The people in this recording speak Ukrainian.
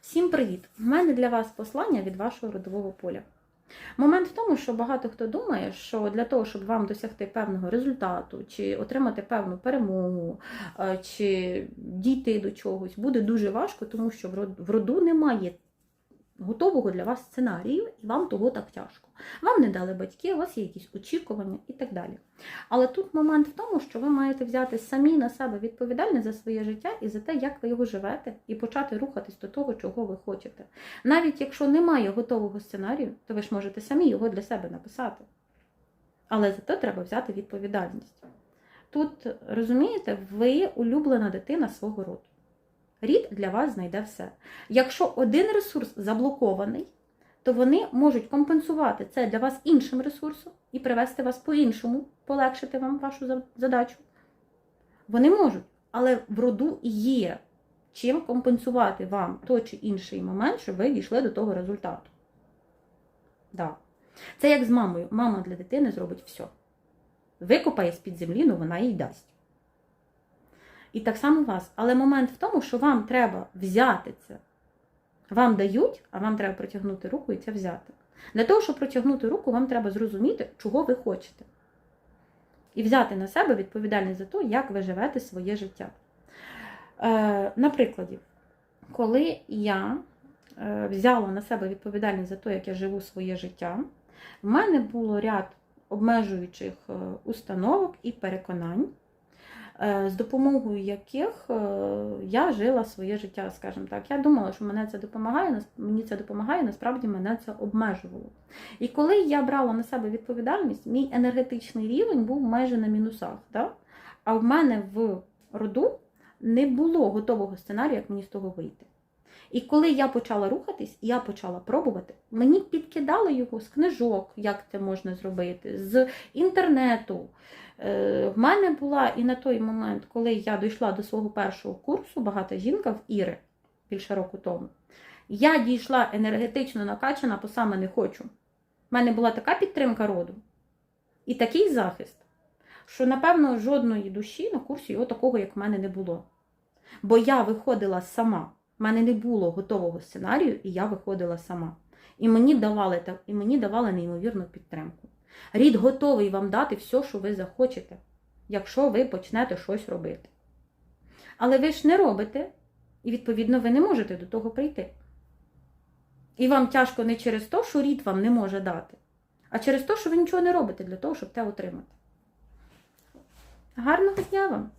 Всім привіт! У мене для вас послання від вашого родового поля. Момент в тому, що багато хто думає, що для того, щоб вам досягти певного результату, чи отримати певну перемогу, е, чи дійти до чогось, буде дуже важко, тому що в в роду немає готового для вас сценарію, і вам того так тяжко. Вам не дали батьки, у вас є якісь очікування і так далі. Але тут момент в тому, що ви маєте взяти самі на себе відповідальність за своє життя і за те, як ви його живете, і почати рухатись до того, чого ви хочете. Навіть якщо немає готового сценарію, то ви ж можете самі його для себе написати. Але зато треба взяти відповідальність. Тут, розумієте, ви улюблена дитина свого роду. Рід для вас знайде все. Якщо один ресурс заблокований, то вони можуть компенсувати це для вас іншим ресурсом і привести вас по-іншому, полегшити вам вашу задачу. Вони можуть, але в роду є чим компенсувати вам той чи інший момент, щоб ви дійшли до того результату. Да. Це як з мамою. Мама для дитини зробить все. Викопає з-під землі, ну вона їй дасть. І так само вас. Але момент в тому, що вам треба взяти це. Вам дають, а вам треба протягнути руку і це взяти. Для того, щоб протягнути руку, вам треба зрозуміти, чого ви хочете. І взяти на себе відповідальність за те, як ви живете своє життя. Е, на коли я е, взяла на себе відповідальність за те, як я живу своє життя, в мене було ряд обмежуючих е, установок і переконань, з допомогою яких е, я жила своє життя, скажімо так. Я думала, що мене це допомагає, мені це допомагає, насправді мене це обмежувало. І коли я брала на себе відповідальність, мій енергетичний рівень був майже на мінусах. Да? А в мене в роду не було готового сценарію, як мені з того вийти. І коли я почала рухатись, я почала пробувати, мені підкидали його з книжок, як це можна зробити, з інтернету. Е, В мене була і на той момент, коли я дійшла до свого першого курсу, багата жінка в Іри більше року тому. Я дійшла енергетично накачана, по саме не хочу. У мене була така підтримка роду і такий захист, що, напевно, жодної душі на курсі його такого, як в мене, не було. Бо я виходила сама. У мене не було готового сценарію, і я виходила сама. І мені давали, і мені давали неймовірну підтримку. Рід готовий вам дати все, що ви захочете, якщо ви почнете щось робити. Але ви ж не робите, і, відповідно, ви не можете до того прийти. І вам тяжко не через те, що рід вам не може дати, а через те, що ви нічого не робите для того, щоб те отримати. Гарного дня вам!